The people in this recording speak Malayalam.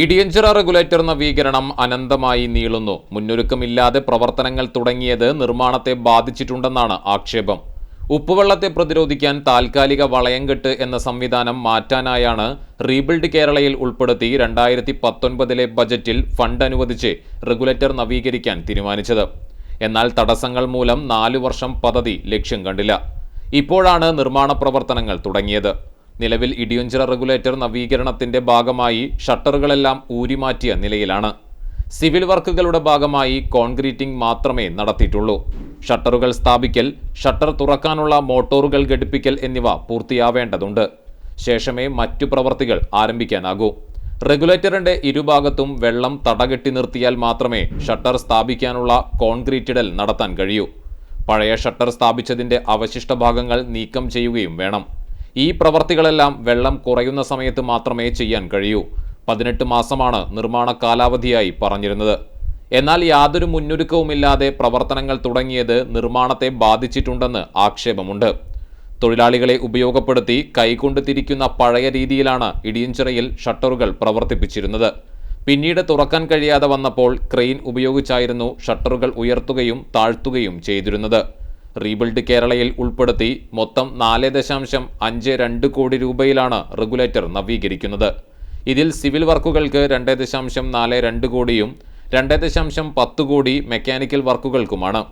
ഇടിയഞ്ചിറ റെഗുലേറ്റർ നവീകരണം അനന്തമായി നീളുന്നു. മുന്നൊരുക്കമില്ലാതെ പ്രവർത്തനങ്ങൾ തുടങ്ങിയത് നിർമ്മാണത്തെ ബാധിച്ചിട്ടുണ്ടെന്നാണ് ആക്ഷേപം. ഉപ്പുവെള്ളത്തെ പ്രതിരോധിക്കാൻ താൽക്കാലിക വളയംകെട്ട് എന്ന സംവിധാനം മാറ്റാനായാണ് റീബിൽഡ് കേരളയിൽ ഉൾപ്പെടുത്തി രണ്ടായിരത്തി പത്തൊൻപതിലെ ബജറ്റിൽ ഫണ്ട് അനുവദിച്ച് റെഗുലേറ്റർ നവീകരിക്കാൻ തീരുമാനിച്ചത്. എന്നാൽ തടസ്സങ്ങൾ മൂലം നാലു വർഷം പദ്ധതി ലക്ഷ്യം കണ്ടില്ല. ഇപ്പോഴാണ് നിർമ്മാണ പ്രവർത്തനങ്ങൾ തുടങ്ങിയത്. നിലവിൽ ഇടിയഞ്ചിറ റെഗുലേറ്റർ നവീകരണത്തിന്റെ ഭാഗമായി ഷട്ടറുകളെല്ലാം ഊരിമാറ്റിയ നിലയിലാണ്. സിവിൽ വർക്കുകളുടെ ഭാഗമായി കോൺക്രീറ്റിംഗ് മാത്രമേ നടത്തിയിട്ടുള്ളൂ. ഷട്ടറുകൾ സ്ഥാപിക്കൽ ഷട്ടർ തുറക്കാനുള്ള മോട്ടോറുകൾ ഘടിപ്പിക്കൽ എന്നിവ പൂർത്തിയാവേണ്ടതുണ്ട്. ശേഷമേ മറ്റു പ്രവർത്തികൾ ആരംഭിക്കാനാകൂ. റെഗുലേറ്ററിന്റെ ഇരുഭാഗത്തും വെള്ളം തടകെട്ടി നിർത്തിയാൽ മാത്രമേ ഷട്ടർ സ്ഥാപിക്കാനുള്ള കോൺക്രീറ്റിടൽ നടത്താൻ കഴിയൂ. പഴയ ഷട്ടർ സ്ഥാപിച്ചതിന്റെ അവശിഷ്ട ഭാഗങ്ങൾ നീക്കം ചെയ്യുകയും വേണം. ഈ പ്രവർത്തികളെല്ലാം വെള്ളം കുറയുന്ന സമയത്ത് മാത്രമേ ചെയ്യാൻ കഴിയൂ. പതിനെട്ട് മാസമാണ് നിർമ്മാണ കാലാവധിയായി പറഞ്ഞിരുന്നത്. എന്നാൽ യാതൊരു മുന്നൊരുക്കവുമില്ലാതെ പ്രവർത്തനങ്ങൾ തുടങ്ങിയത് നിർമ്മാണത്തെ ബാധിച്ചിട്ടുണ്ടെന്ന് ആക്ഷേപമുണ്ട്. തൊഴിലാളികളെ ഉപയോഗപ്പെടുത്തി കൈകൊണ്ട് തിരിക്കുന്ന പഴയ രീതിയിലാണ് ഇടിയഞ്ചിറയിൽ ഷട്ടറുകൾ പ്രവർത്തിപ്പിച്ചിരുന്നത്. പിന്നീട് തുറക്കാൻ കഴിയാതെ വന്നപ്പോൾ ക്രെയിൻ ഉപയോഗിച്ചായിരുന്നു ഷട്ടറുകൾ ഉയർത്തുകയും താഴ്ത്തുകയും ചെയ്തിരുന്നത്. റീബിൽഡ് കേരളയിൽ ഉൾപ്പെടുത്തി മൊത്തം നാല് ദശാംശം അഞ്ച് രണ്ട് കോടി രൂപയിലാണ് റെഗുലേറ്റർ നവീകരിക്കുന്നത്. ഇതിൽ സിവിൽ വർക്കുകൾക്ക് രണ്ട് ദശാംശം നാല് രണ്ട് കോടിയും രണ്ട് ദശാംശം പത്ത് കോടി മെക്കാനിക്കൽ വർക്കുകൾക്കുമാണ്.